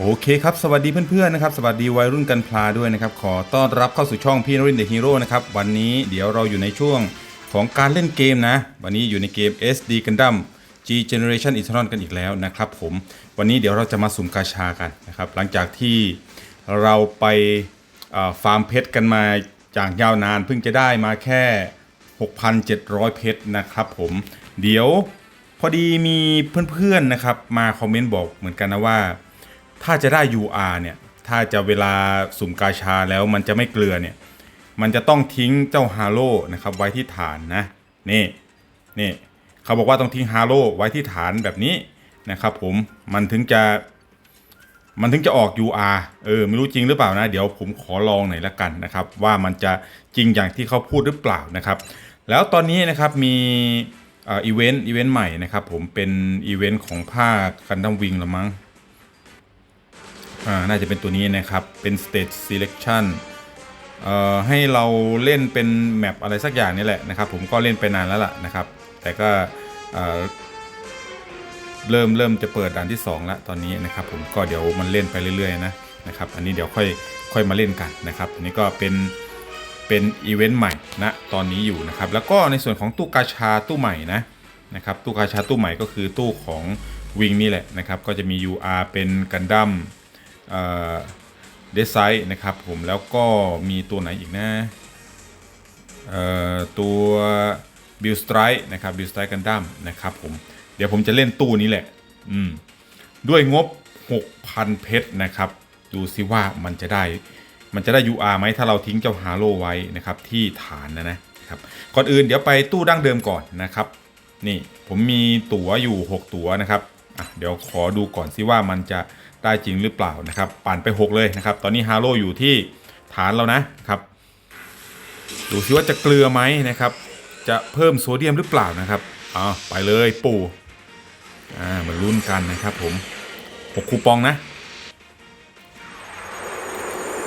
โอเคครับ สวัสดีเพื่อนๆนะครับ สวัสดีวัยรุ่นกันพลาด้วยนะครับ ขอต้อนรับเข้าสู่ช่องพี่นรินเดอะฮีโร่นะครับ วันนี้เดี๋ยวเราอยู่ในช่วงของการเล่นเกมนะ วันนี้อยู่ในเกม SD Gundam G Generation Eternal กันอีกแล้วนะครับผม วันนี้เดี๋ยวเราจะมาสุ่มกาชากันนะครับ หลังจากที่เราไปฟาร์มเพชรกันมาจากยาวนาน เพิ่งจะได้มาแค่ 6,700 เพชรนะครับผม เดี๋ยวพอดีมีเพื่อนๆนะครับมาคอมเมนต์บอกเหมือนกันนะว่า ถ้าจะได้ UR เนี่ย ถ้าจะเวลาสุ่มกาชาแล้วมันจะไม่เกลือเนี่ย มันจะต้องทิ้งเจ้าฮาโลนะครับไว้ที่ฐานนะ นี่นี่เขาบอกว่าต้องทิ้งฮาโลไว้ที่ฐานแบบนี้นะครับผมมันถึงจะมันถึงจะออก UR เออไม่รู้จริงหรือเปล่านะ เดี๋ยวผมขอลองหน่อยละกันนะครับ ว่ามันจะจริงอย่างที่เขาพูดหรือเปล่านะครับ แล้วตอนนี้นะครับมีอีเวนต์อีเวนต์ใหม่นะครับผมเป็นอีเวนต์ของภาคกันดัมวิงละมั้ง อ่าน่าจะเป็นตัวนี้นะครับ เป็น stage selection เอ่อให้เราเล่นเป็นแมปอะไรสักอย่างนี่แหละนะครับ ผมก็เล่นไปนานแล้วล่ะนะครับ แต่ก็เอ่อเริ่มเริ่มจะเปิดด่านที่2แล้วตอนนี้นะครับผมก็เดี๋ยวมันเล่นไปเรื่อยๆนะนะครับ อันนี้เดี๋ยวค่อยค่อยมาเล่นกันนะครับ อันนี้ก็เป็นเป็นอีเวนต์ใหม่นะตอนนี้อยู่นะครับ แล้วก็ในส่วนของตู้กาชาตู้ใหม่นะนะครับตู้กาชาตู้ใหม่ก็คือตู้ของวิงนี่แหละนะครับ ก็จะมี UR เป็นกันดั้ม เดซไซน์นะครับผมแล้วก็มีตัวไหนอีกนะตัวบิลสไตร์นะครับบิลสไตร์กันดั้มนะครับผมเดี๋ยวผมจะเล่นตู้นี้แหละอืมด้วยงบ 6,000 เพชรนะครับ ดูซิว่ามันจะได้ มันจะได้ UR ไหมถ้าเราทิ้งเจ้าฮาโลไว้นะครับที่ฐานนะนะครับก่อนอื่นเดี๋ยวไปตู้ดั้งเดิมก่อนนะครับ นี่ผมมีตั๋วอยู่ 6 ตั๋วนะครับ เดี๋ยวขอดูก่อนซิว่ามันจะได้จริงหรือเปล่านะครับ ปั่นไป 6 เลยนะครับ ตอนนี้ฮาโลอยู่ที่ฐานเรานะครับ ดูซิว่าจะเกลือไหมนะครับ จะเพิ่มโซเดียมหรือเปล่านะครับอ่าไปเลยปู่อ่ามาลุ้นกันนะครับผม6คูปองนะ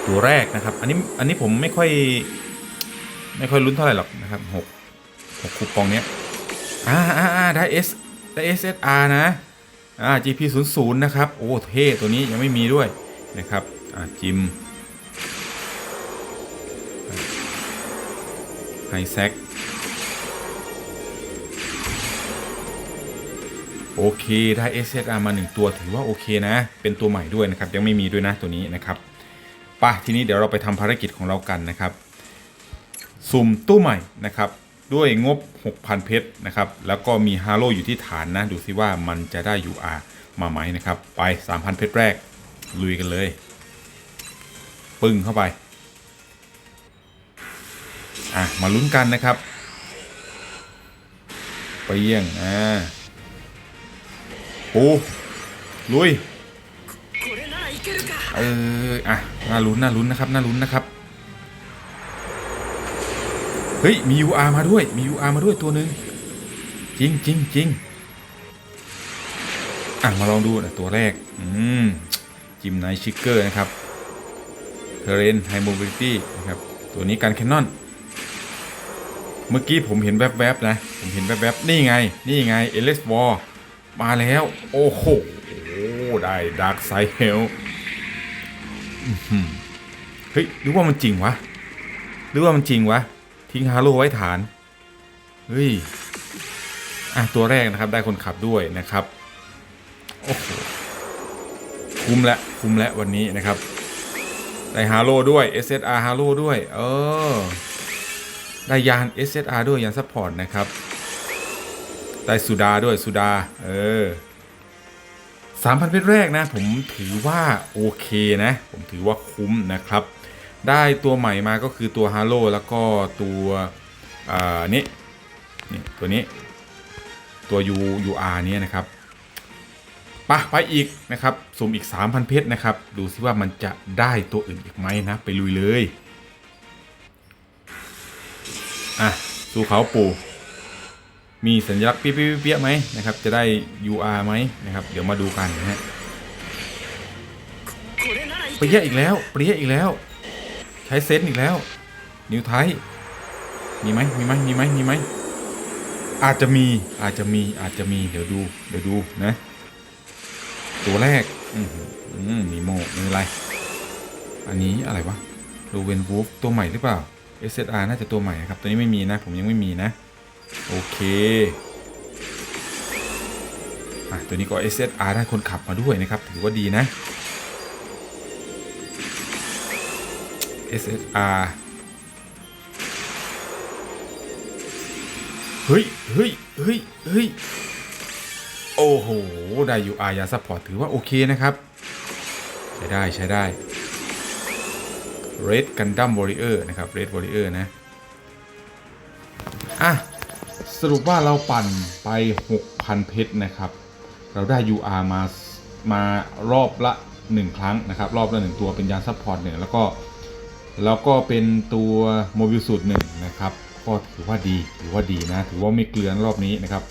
ตัวแรกนะครับ อันนี้อันนี้ผมไม่ค่อยไม่ค่อยลุ้นเท่าไหร่หรอกนะครับหกหกคูปองเนี้ยอ่าอ่าอ่าได้ S ได้ SSR นะ อ่า GP 0 0นะครับ โอ้เท่ตัวนี้ยังไม่มีด้วยนะครับ อ่า จิมไฮแซกโอเค ได้ SSR มา 1 ตัวถือว่าโอเคนะ เป็นตัวใหม่ด้วยนะครับ ยังไม่มีด้วยนะตัวนี้นะครับป่ะทีนี้เดี๋ยวเราไปทำภารกิจของเรากันนะครับ สุ่มตู้ใหม่นะครับ ด้วยงบ 6,000 เพชรนะครับ แล้วก็มีฮาโลอยู่ที่ฐานนะ ดูซิว่ามันจะได้ UR มาไหมนะครับ ไป 3,000 เพชรแรก ลุยกันเลย ปึ้งเข้าไป อะ มาลุ้นกันนะครับ ไปเยี่ยง อ่าปูลุย เออ อะ น่าลุ้น น่าลุ้นนะครับ น่าลุ้นนะครับ เฮ้ย มี UR มาด้วย มี UR มาด้วยตัวหนึ่งจริงจริงจริงอะ มาลองดูนะตัวแรก อืม จิมไนชิกเกอร์นะครับเทเรนไฮโมบิลิตี้นะครับ ตัวนี้การแคนนอน เมื่อกี้ผมเห็นแวบๆนะ ผมเห็นแวบๆ นี่ไง นี่ไงเอเลสวอร์มาแล้ว โอ้โห ได้ดาร์กไซเฮลเฮ้ยหรือว่ามันจริงวะ หรือว่ามันจริงวะ ทิ้งฮาโลไว้ฐาน เฮ้ย อะ ตัวแรกนะครับได้คนขับด้วยนะครับ โอ้โห คุ้มและ คุ้มและวันนี้นะครับ ได้ฮาโลด้วย SSR ฮาโลด้วย เออ ได้ยาน SSR ด้วย ยานซัพพอร์ตนะครับ ได้สุดาด้วยสุดา เออสามพันเพชรแรกนะ ผมถือว่าโอเคนะ ผมถือว่าคุ้มนะครับ ได้ตัวใหม่มาก็คือตัวฮาร์โลแล้วก็ตัวนี้นี่ตัวนี้ตัว U U R นี้นะครับปะไปอีกนะครับสุ่มอีก 3,000 เพชรนะครับ ดูซิว่ามันจะได้ตัวอื่นอีกไหมนะ ไปลุยเลยอะสู่เขาปู่มีสัญลักษณ์เปี้ยๆไหมนะครับ จะได้ UR ไหมนะครับ เดี๋ยวมาดูกันนะฮะเปี้ยอีกแล้วเปี้ยอีกแล้ว ใช้เซนต์อีกแล้ว นิวไทยมีไหมมีไหมมีไหมมีไหมอาจจะมีอาจจะมีอาจจะมีเดี๋ยวดูเดี๋ยวดูนะ ตัวแรกอืมมีโมม่เป็นไร อันนี้อะไรวะโรเวนวูฟตัวใหม่หรือเปล่า SSR น่าจะตัวใหม่ครับ ตัวนี้ไม่มีนะ ผมยังไม่มีนะ โอเคอะตัวนี้ก็ SSR ได้คนขับมาด้วยนะครับ ถือว่าดีนะ SSR เฮ้ยเฮ้ยเฮ้ยเฮ้ยโอ้โห ได้ UR ยาซัพพอร์ตถือว่าโอเคนะครับ ใช้ได้ใช้ได้ Red Gundam Warrior นะครับ Red Warrior นะ อะ สรุปว่าเราปั่นไป 6,000 เพชรนะครับ เราได้ UR มามารอบละ 1 ครั้งนะครับ รอบละ 1 ตัวเป็นยานซัพพอร์ตหนึ่งแล้วก็ แล้วก็เป็นตัวโมบิลสูตรหนึ่งนะครับ ก็ถือว่าดีถือว่าดีนะ ถือว่าไม่เกลือนรอบนี้นะครับ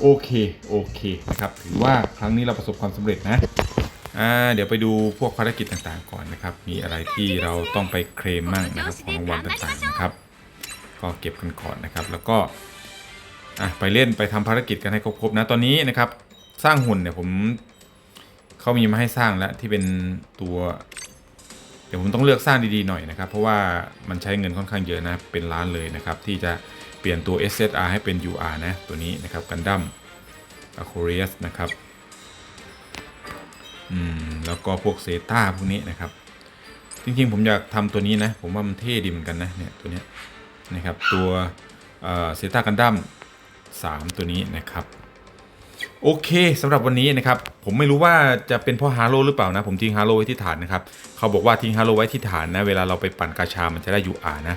โอเค โอเคนะครับ ถือว่าครั้งนี้เราประสบความสำเร็จนะอ่าเดี๋ยวไปดูพวกภารกิจต่างๆก่อนนะครับ มีอะไรที่เราต้องไปเคลมมั่งนะครับ ของรางวัลต่างๆนะครับ ก็เก็บกันก่อนนะครับ แล้วก็อะไปเล่นไปทำภารกิจกันให้ครบๆนะ ตอนนี้นะครับ สร้างหุ่นเนี่ยผมเขามีมาให้สร้างแล้วที่เป็นตัว เดี๋ยวผมต้องเลือกสร้างดีๆหน่อยนะครับ เพราะว่ามันใช้เงินค่อนข้างเยอะนะ เป็นล้านเลยนะครับ ที่จะเปลี่ยนตัว SZR ให้เป็น UR นะ ตัวนี้นะครับกันดั้ม a q u a r i u s นะครับ อืม แล้วก็พวกเซต้าพวกนี้นะครับ จริงๆ ผมอยากทำตัวนี้นะ ผมว่ามันเท่ดีเหมือนกันนะ เนี่ยตัวนี้นะครับ ตัวเซต้ากันดั้ม3ตัวนี้นะครับ โอเคสำหรับวันนี้นะครับ ผมไม่รู้ว่าจะเป็นเพราะฮาโลหรือเปล่านะ ผมทิ้งฮาโลไว้ที่ฐานนะครับ เขาบอกว่าทิ้งฮาโลไว้ที่ฐานนะ เวลาเราไปปั่นกาชา มันจะได้ UR นะ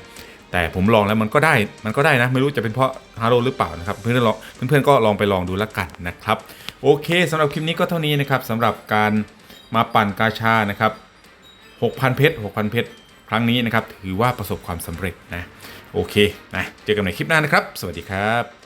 แต่ผมลองแล้วมันก็ได้ มันก็ได้นะ ไม่รู้จะเป็นเพราะฮาโลหรือเปล่านะครับ เพื่อนๆลองเพื่อนๆก็ลองไปลองดูแล้วกันนะครับ โอเคสำหรับคลิปนี้ก็เท่านี้นะครับสำหรับการมาปั่นกาชานะครับ6,000เพชร6,000เพชรครั้งนี้นะครับถือว่าประสบความสำเร็จนะโอเคนะเจอกันในคลิปหน้านะครับ สวัสดีครับ